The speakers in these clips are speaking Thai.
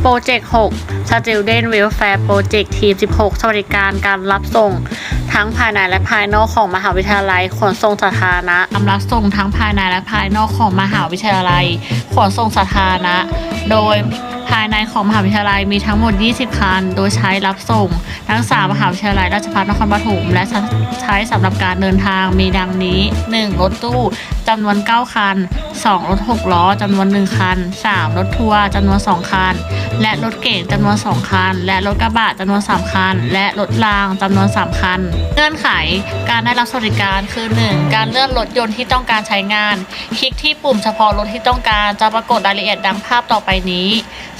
โปรเจกต์ 6 Student Welfare Project ทีม 16 สวัสดิการการรับส่ง ทั้งภายในและภายนอกของมหาวิทยาลัย ขนส่งสาธารณะอำรับส่งทั้งภายในและภายนอกของมหาวิทยาลัย ขนส่งสาธารณะ โดย ภายในของมหาวิทยาลัยมีทั้งหมด 20 คัน โดยใช้รับส่งทั้ง3มหาวิทยาลัยราชภัฏนครปฐมและใช้สำหรับการเดินทางมีดังนี้ 1. รถตู้จำนวน 9 คัน 2. รถ 6 ล้อจำนวน 1 คัน 3. รถทัวร์จำนวน 2 คัน และรถเก๋งจำนวน 2 คัน และรถกระบะจำนวน 3 คัน และรถรางจำนวน 3 คัน เงื่อนไขการได้รับสวัสดิการคือ 1. การเลื่อนรถยนต์ที่ต้องการใช้งาน คลิกที่ปุ่มเฉพาะรถที่ต้องการจะปรากฏรายละเอียดดังภาพต่อไปนี้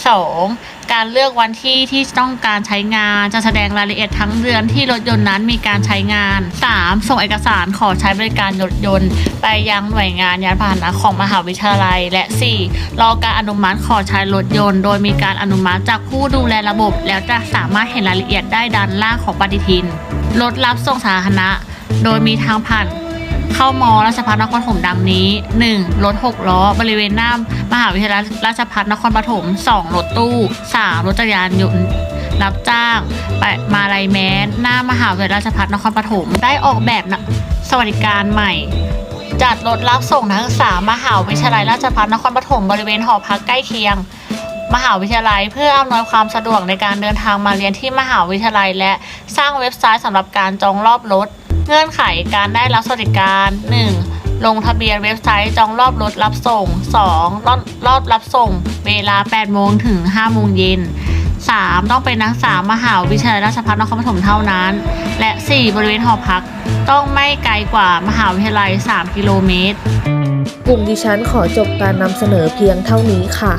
2. การเลือกวันที่ที่ต้องการใช้งานจะแสดงรายละเอียดทั้งเดือนที่รถยนต์นั้นมีการใช้งาน 3. ส่งเอกสารขอใช้บริการรถยนต์ ไปยังหน่วยงานยานพาหนะของมหาวิทยาลัย และ 4. รอการอนุมัติขอใช้รถยนต์ โดยมีการอนุมัติจากผู้ดูแลระบบ แล้วจะสามารถเห็นรายละเอียดได้ด้านล่างของปฏิทินรถรับส่งสาธารณะ โดยมีทางผ่าน เข้ามอราชภัฏนครปฐมดังนี้ 1. รถ 6 ล้อ บริเวณหน้ามหาวิทยาลัยราชภัฏนครปฐม 2. รถตู้ 3. รถจักรยานยนต์รับจ้างไปมาลายแมสหน้ามหาวิทยาลัยราชภัฏนครปฐมได้ออกแบบนะสวัสดิการใหม่ จัดรถรับส่งนักศึกษามหาวิทยาลัยราชภัฏนครปฐมบริเวณหอพักใกล้เคียง มหาวิทยาลัยเพื่ออำนวยความสะดวกในการเดินทางมาเรียนที่มหาวิทยาลัย และสร้างเว็บไซต์สำหรับการจองรอบรถ เงื่อนไขการได้รับสวัสดิการ 1. ลงทะเบียนเว็บไซต์จองรอบรถรับส่ง 2. รอบรอบรับส่ง เวลา 8 โมงถึง 5 โมงเย็น 3. ต้องเป็นนักศึกษามหาวิทยาลัยราชภัฏนครปฐมเท่านั้น และ 4. บริเวณหอพัก ต้องไม่ไกลกว่ามหาวิทยาลัย 3 กิโลเมตร กลุ่มดิฉันขอจบการนำเสนอเพียงเท่านี้ค่ะ